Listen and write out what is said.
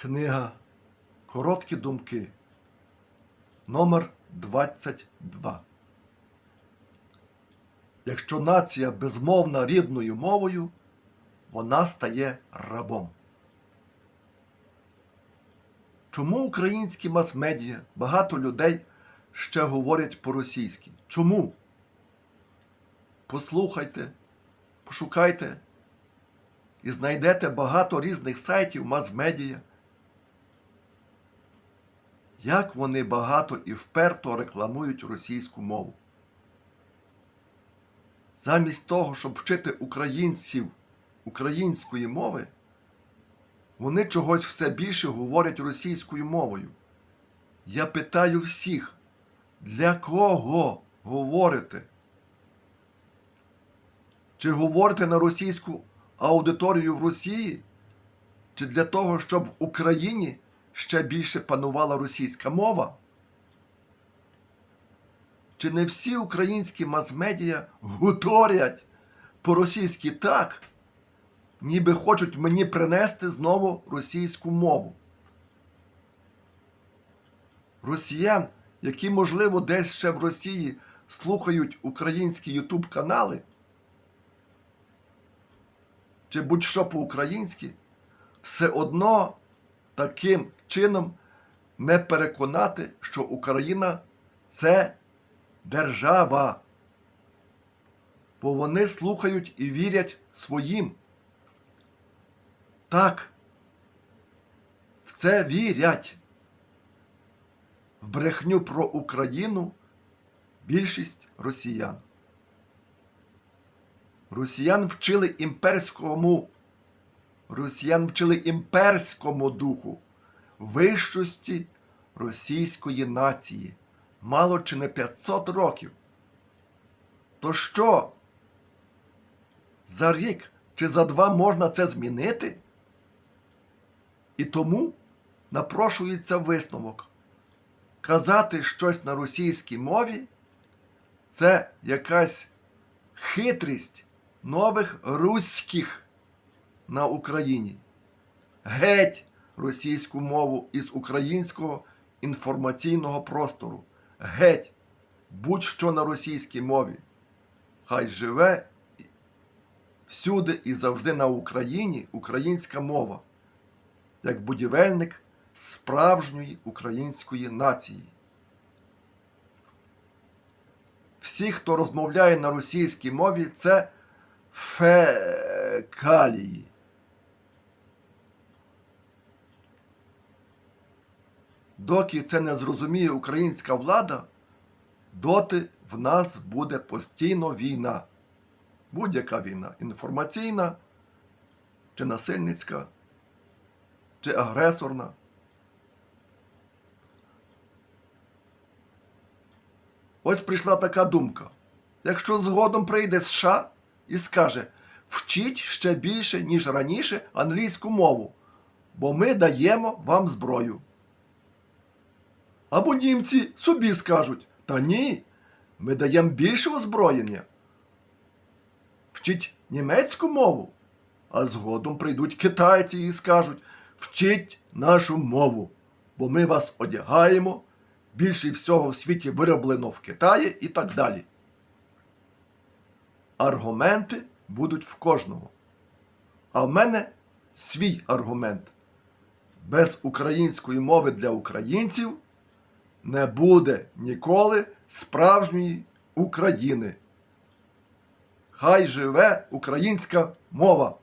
Книга Короткі думки. Номер 22. Якщо нація безмовна рідною мовою, вона стає рабом. Чому українські мас-медіа багато людей ще говорять по-російськи? Чому? Послухайте, пошукайте і знайдете багато різних сайтів мас-медіа. Як вони багато і вперто рекламують російську мову. Замість того, щоб вчити українців української мови, вони чогось все більше говорять російською мовою. Я питаю всіх, для кого говорите? Чи говорите на російську аудиторію в Росії? Чи для того, щоб в Україні ще більше панувала російська мова? Чи не всі українські мас-медіа гуторять по-російськи так, ніби хочуть мені принести знову російську мову? Росіян, які, можливо, десь ще в Росії слухають українські ютуб канали, чи будь-що по-українськи, все одно таким чином не переконати, що Україна це держава. Бо вони слухають і вірять своїм. Так, в це вірять. В брехню про Україну більшість росіян. Росіян вчили імперському. Росіян вчили імперському духу, вищості російської нації. Мало чи не 500 років. То що? За рік чи за два можна це змінити? І тому напрошується висновок. Казати щось на російській мові це якась хитрість нових руських на Україні. Геть російську мову із українського інформаційного простору. Геть будь-що на російській мові. Хай живе всюди і завжди на Україні українська мова, як будівельник справжньої української нації. Всі, хто розмовляє на російській мові, це фекалії. Доки це не зрозуміє українська влада, доти в нас буде постійно війна. Будь-яка війна інформаційна, чи насильницька, чи агресорна. Ось прийшла така думка. Якщо згодом прийде США і скаже, вчіть ще більше, ніж раніше, англійську мову, бо ми даємо вам зброю. Або німці собі скажуть, та ні, ми даємо більше озброєння. Вчіть німецьку мову, а згодом прийдуть китайці і скажуть, вчіть нашу мову, бо ми вас одягаємо, більше всього в світі вироблено в Китаї і так далі. Аргументи будуть в кожного. А в мене свій аргумент. Без української мови для українців не буде ніколи справжньої України. Хай живе українська мова!